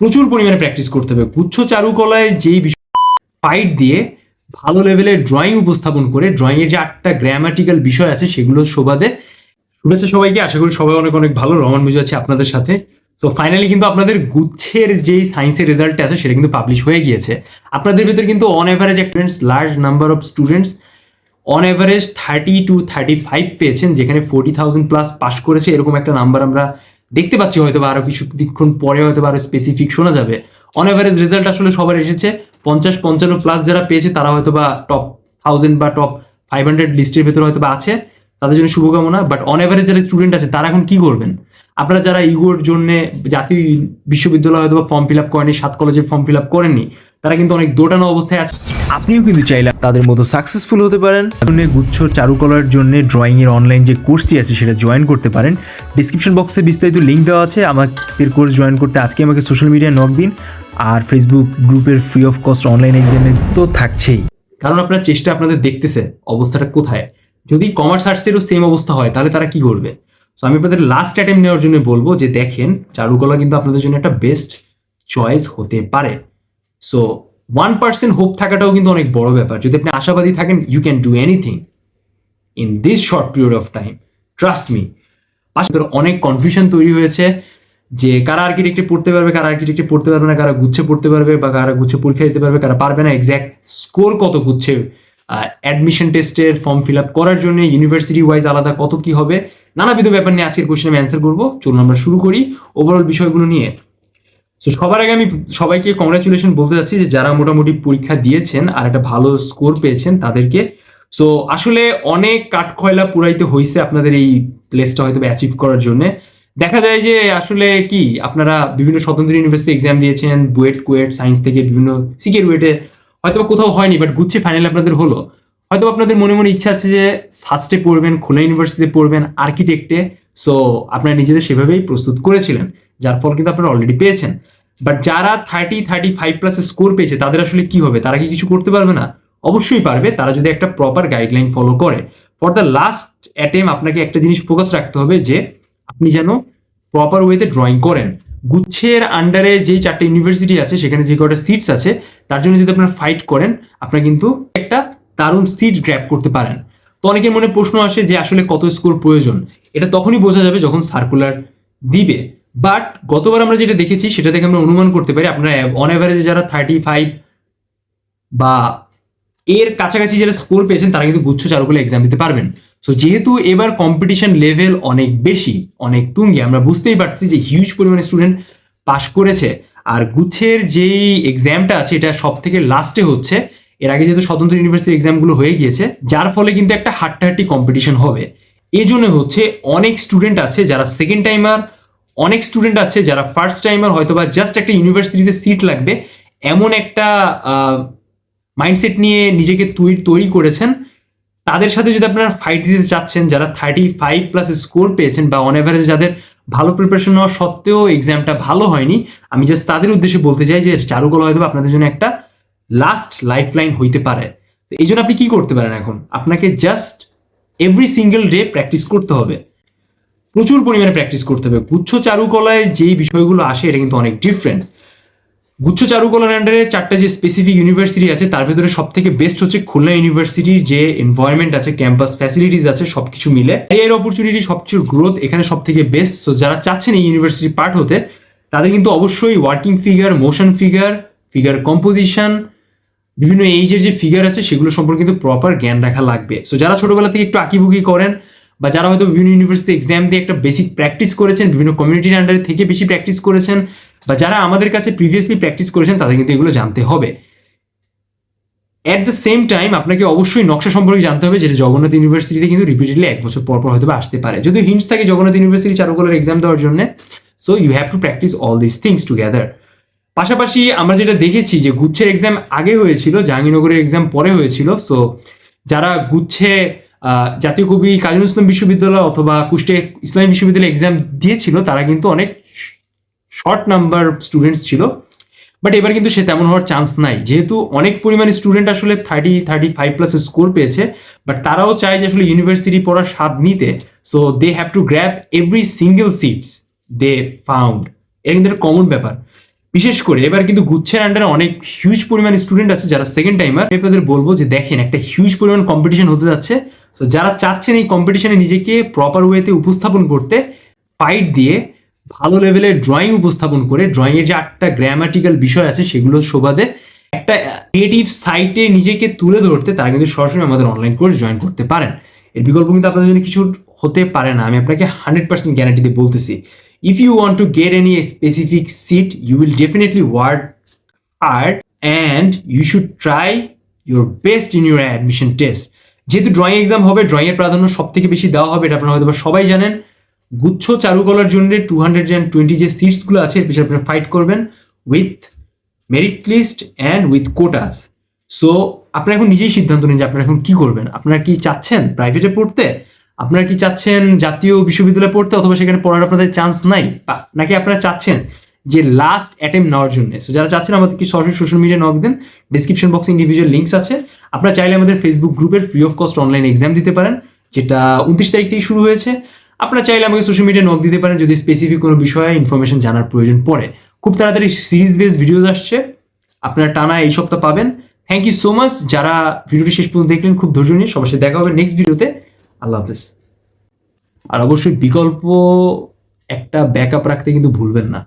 প্রচুর পরিমাণে প্র্যাকটিস করতে হবে। গুচ্ছ চারুকলায় যেই বিষয় ফাইট দিয়ে ভালো লেভেলের ড্রয়িং উপস্থাপন করে ড্রয়িং এর যে আটটা গ্রামাটিক্যাল বিষয় আছে, সেগুলো শোভাদে শুভেচ্ছা সবাইকে, আশা করি সবাই অনেক অনেক ভালো। রহমান বুঝে আছে আপনাদের সাথে। সো ফাইনালি কিন্তু আপনাদের গুচ্ছের যেই সায়েন্সের রেজাল্ট আছে, সেটা কিন্তু পাবলিশ হয়ে গিয়েছে। আপনাদের ভিতরে কিন্তু on average students large number of students on average thirty two thirty five পেয়েছেন, যেখানে ফোর্টি থাউজেন্ড প্লাস পাস করেছে। এরকম একটা নাম্বার আমরা দেখতে পাচ্ছি হয়তো আরও কিছু কিছুক্ষণ পরে হয়তো বা আরও স্পেসিফিক শোনা যাবে। অন অ্যাভারেজ রেজাল্ট আসলে সবার এসেছে। পঞ্চাশ, পঞ্চান্ন প্লাস যারা পেয়েছে, তারা হয়তো বা টপ থাউজেন্ড বা টপ ফাইভ হান্ড্রেড লিস্টের ভেতরে হয়তো বা আছে। তাদের জন্য শুভকামনা বাট অন অ্যাভারেজ যারা স্টুডেন্ট আছে, তারা এখন কি করবেন? আপনারা যারা ইগোর জন্য জাতীয় বিশ্ববিদ্যালয় হয়তো ফর্ম ফিল আপ করেনি সাত কলেজে ফর্ম ফিল আপ করেননি তারা কিন্তু অনেক দোটানো অবস্থায় আছে। আপনিও কিন্তু চাইলে তাদের মতো সাকসেসফুল হতে পারেন। জন্য গুচ্ছ চারুকলার জন্য ড্রয়িং এর অনলাইন যে কোর্সটি আছে সেটা জয়েন করতে পারেন। ডিসক্রিপশন বক্সে বিস্তারিত লিঙ্ক দেওয়া আছে। আমাদের কোর্স জয়েন করতে আজকে আমাকে সোশ্যাল মিডিয়ায় নক দিন। আর ফেসবুক গ্রুপের ফ্রি অফ কস্ট অনলাইন এক্সামে তো থাকছেই। কারণ আপনার চেষ্টা আপনাদের দেখতেছে অবস্থাটা কোথায়। যদি কমার্স আর্টসেরও সেম অবস্থা হয় তাহলে তারা কি করবে? তো আমি আপনাদের লাস্ট অ্যাটেম্প নেওয়ার জন্য বলব যে দেখেন, চারুকলা কিন্তু আপনাদের জন্য একটা বেস্ট চয়েস হতে পারে। সো ওয়ান পার্সেন্ট হোপ থাকাটাও কিন্তু অনেক বড় ব্যাপার। যদি আপনি আশাবাদী থাকেন you can do anything in this short period of time trust me পাশে অনেক কনফিউশন তৈরি হয়েছে যে কারা আর্কিটেক্টে পড়তে পারবে, কারা আর্কিটেক্টে পড়তে পারবে না, কারা গুচ্ছে পড়তে পারবে বা কারা গুচ্ছে পরীক্ষা দিতে পারবে, কারা পারবে না এক্স্যাক্ট স্কোর কত গুচ্ছে অ্যাডমিশন টেস্টের ফর্ম ফিল আপ করার জন্য ইউনিভার্সিটি ওয়াইজ আলাদা কত কি হবে, নানাবিধ ব্যাপার নিয়ে আজকের কোশ্চেন আমি অ্যান্সার করব। চলুন আমরা শুরু করি ওভারঅল বিষয়গুলো নিয়ে। সো সবার আগে আমি সবাইকে কংগ্রাচুলেশন বলতে চাচ্ছি যে যারা মোটামুটি পরীক্ষা দিয়েছেন আর একটা ভালো স্কোর পেয়েছেন তাদেরকে। সো আসলে অনেক কাঠখয়লা পুরাইতে হয়েছে আপনাদের এই প্লেসটা হয়তো অ্যাচিভ করার জন্য। দেখা যায় যে আসলে কি, আপনারা বিভিন্ন স্বতন্ত্র ইউনিভার্সিটি এক্সাম দিয়েছেন, বুয়েট কুয়েট সায়েন্স থেকে বিভিন্ন সিকের ওয়েটে হয়তো কোথাও হয়নি বাট গুচ্ছে ফাইনাল আপনাদের হলো। হয়তো আপনাদের মনে মনে ইচ্ছা আছে যে সাস্টে পড়বেন খুলনা ইউনিভার্সিটিতে পড়বেন আর্কিটেক্টে সো আপনারা নিজেদের সেভাবেই প্রস্তুত করেছিলেন, যার ফল কিন্তু আপনারা অলরেডি পেয়েছেন। বাট যারা thirty thirty five plus score পেয়েছে, তাদের আসলে কি হবে? তারা কি কিছু করতে পারবে না? অবশ্যই পারবে, তারা যদি একটা প্রপার গাইডলাইন ফলো করে। ফর দ্য লাস্ট অ্যাটেম আপনাকে একটা জিনিস ফোকাস রাখতে হবে যে, আপনি যেন প্রপার ওয়েতে ড্রয়িং করেন। গুচ্ছের আন্ডারে যেই চারটে ইউনিভার্সিটি আছে, সেখানে যে কটা সিটস আছে, তার জন্য যদি আপনারা ফাইট করেন, আপনারা কিন্তু একটা দারুণ সিট গ্র্যাপ করতে পারেন। তো অনেকের মনে প্রশ্ন আসে যে আসলে কত স্কোর প্রয়োজন? এটা তখনই বোঝা যাবে যখন সার্কুলার দিবে। বাট গতবার আমরা যেটা দেখেছি, সেটা থেকে আমরা অনুমান করতে পারি, আপনারা অন অ্যাভারেজে যারা থার্টি ফাইভ বা এর কাছাকাছি যারা স্কোর পেয়েছেন, তারা কিন্তু গুচ্ছ চারুকলা এক্সাম দিতে পারবেন। সো যেহেতু এবার কম্পিটিশন লেভেল অনেক বেশি, অনেক তুঙ্গে, আমরা বুঝতেই পারছি যে হিউজ পরিমাণে স্টুডেন্ট পাশ করেছে। আর গুচ্ছের যেই এক্সামটা আছে, এটা সব থেকে লাস্টে হচ্ছে। এর আগে যেহেতু স্বতন্ত্র ইউনিভার্সিটি এক্সামগুলো হয়ে গিয়েছে, যার ফলে কিন্তু একটা হাট্টাহাট্টি কম্পিটিশন হবে। এই জন্য হচ্ছে অনেক স্টুডেন্ট আছে যারা সেকেন্ড টাইমার অনেক স্টুডেন্ট আছে যারা ফার্স্ট টাইমার হয়তো বা জাস্ট একটা ইউনিভার্সিটিতে সিট লাগবে, এমন একটা মাইন্ডসেট নিয়ে নিজেকে তৈরি করেছেন। তাদের সাথে যদি আপনারা ফাইট দিতে চাচ্ছেন, যারা থার্টি ফাইভ প্লাস স্কোর পেয়েছেন বা অন অ্যাভারেজ যাদের ভালো প্রিপারেশন হওয়া সত্ত্বেও এক্সামটা ভালো হয়নি, আমি জাস্ট তাদের উদ্দেশ্যে বলতে চাই যে চারুকলা হয়তো আপনাদের জন্য একটা লাস্ট লাইফ লাইন হইতে পারে। তো এই জন্য আপনি কি করতে পারেন এখন? আপনাকে just every single day practice করতে হবে। প্রচুর পরিমাণে প্র্যাকটিস করতে হবে। গুচ্ছ চারুকলায় যেই বিষয়গুলো আসে, এটা কিন্তু অনেক ডিফারেন্ট গুচ্ছ চারুকলার আন্ডারে চারটা যে স্পেসিফিক ইউনিভার্সিটি আছে, তার ভেতরে সব থেকে বেস্ট হচ্ছে খুলনা ইউনিভার্সিটির যে এনভায়রনমেন্ট আছে ক্যাম্পাস ফ্যাসিলিটিস আছে, সবকিছু মিলে। এর অপরচুনিটি সবকিছুর গ্রোথ এখানে সব থেকে বেস্ট সো যারা চাচ্ছেন এই ইউনিভার্সিটি পার্ট হতে, তাদের কিন্তু অবশ্যই working figure motion figure figure composition বিভিন্ন এইজের যে ফিগার আছে, সেগুলো সম্পর্কে কিন্তু প্রপার জ্ঞান রাখা লাগবে। সো যারা ছোটবেলা থেকে একটু আঁকিবুকি করেন, বা যারা হয়তো বিভিন্ন ইউনিভার্সিটি এক্সাম দিয়ে একটা বেসিক প্র্যাকটিস করেছেন, বিভিন্ন কমিউনিটির আন্ডারে থেকে বেশি প্র্যাকটিস করেছেন বা যারা আমাদের কাছে প্রিভিয়াসলি প্র্যাকটিস করেছেন, তাদের কিন্তু এগুলো জানতে হবে। অ্যাট দ্য সেম টাইম আপনাকে অবশ্যই নকশা সম্পর্কে জানতে হবে, যেটা জগন্নাথ ইউনিভার্সিটিতে কিন্তু রিপিটেডলি এক বছর পর পর হয়তো আসতে পারে। যদি হিন্টস থাকে জগন্নাথ ইউনিভার্সিটি চারুকলার এক্সাম দেওয়ার জন্য so you have to practice all this things together পাশাপাশি আমরা যেটা দেখেছি যে গুচ্ছের এক্সাম আগে হয়েছিল, জাহাঙ্গীরনগরের এক্সাম পরে হয়েছিল সো যারা গুচ্ছে জাতীয় কবি কাজী ইসলাম বিশ্ববিদ্যালয় অথবা কুষ্টিয়া ইসলামী বিশ্ববিদ্যালয়ে এক্সাম দিয়েছিল, তারা কিন্তু অনেক শর্ট নাম্বার স্টুডেন্টস ছিল বাট এবার কিন্তু সে তেমন হওয়ার চান্স নাই। যেহেতু অনেক পরিমাণে স্টুডেন্ট আসলে thirty thirty five plus score পেয়েছে বাট তারাও চায় যে আসলে ইউনিভার্সিটি পড়ার স্বাদ নিতে। So they have to grab every single seats they found এটা কিন্তু একটা কমন ব্যাপার। বিশেষ করে এবার কিন্তু গুচ্ছের আন্ডারে অনেক হিউজ পরিমাণ স্টুডেন্ট আছে যারা সেকেন্ড টাইমার আপনাদের বলব যে দেখেন, একটা হিউজ পরিমাণ কম্পিটিশন হতে যাচ্ছে। তো যারা চাচ্ছেন এই কম্পিটিশনে নিজেকে প্রপার ওয়েতে উপস্থাপন করতে ফাইট দিয়ে ভালো লেভেলের ড্রয়িং উপস্থাপন করে ড্রয়িংয়ের যে আটটা গ্রামাটিক্যাল বিষয় আছে সেগুলো শোভাতে একটা ক্রিয়েটিভ সাইটে নিজেকে তুলে ধরতে তারা কিন্তু সরাসরি আমাদের অনলাইন কোর্স জয়েন করতে পারেন। এর বিকল্প কিন্তু আপনাদের জন্য কিছু হতে পারে না। আমি আপনাকে হান্ড্রেড পার্সেন্ট গ্যারান্টি দিয়ে বলতেছি if you want to get any specific seat you will definitely work hard and you should try your best in your admission test যেহেতু ড্রয়িং এক্সাম হবে ড্রয়িংয়ের প্রাধান্য সব থেকে বেশি দেওয়া হবে, এটা আপনারা হয়তো সবাই জানেন। গুচ্ছ চারুকলার জন্য টু হান্ড্রেড অ্যান্ড টোয়েন্টি যে সিটসগুলো আছে, এর পিছনে আপনারা ফাইট করবেন with merit list and with quotas so আপনারা এখন নিজেই সিদ্ধান্ত নিন যে আপনারা এখন কি করবেন। আপনারা কি চাচ্ছেন প্রাইভেটে পড়তে? আপনারা কি চাচ্ছেন জাতীয় বিশ্ববিদ্যালয়ে পড়তে অথবা সেখানে পড়ার আপনাদের চান্স নাই? নাকি আপনারা চাচ্ছেন যে লাস্ট অ্যাটেম্প নেওয়ার জন্য? সো যারা চাচ্ছেন আমাদেরকে সরাসরি সোশ্যাল মিডিয়া নক দেন। ডিসক্রিপশন বক্সে ইন্ডিভিজুয়াল লিঙ্কস আছে। আপনারা চাইলে আমাদের ফেসবুক গ্রুপের free of cost online exam দিতে পারেন, যেটা উনত্রিশ তারিখ থেকে শুরু হয়েছে। আপনারা চাইলে আমাকে সোশ্যাল মিডিয়া নক দিতে পারেন যদি স্পেসিফিক কোনো বিষয়ে ইনফরমেশন জানার প্রয়োজন পড়ে। খুব তাড়াতাড়ি সিরিজ বেস ভিডিওস আসছে। আপনারা টানা এই সপ্তাহ পাবেন। থ্যাংক ইউ সো মাচ যারা ভিডিওটি শেষ পর্যন্ত দেখলেন, খুব ধৈর্য নিয়ে সবার সাথে দেখা হবে নেক্সট ভিডিওতে আল্লাহ হাফেজ। আর অবশ্যই বিকল্প একটা ব্যাকআপ রাখতে কিন্তু ভুলবেন না।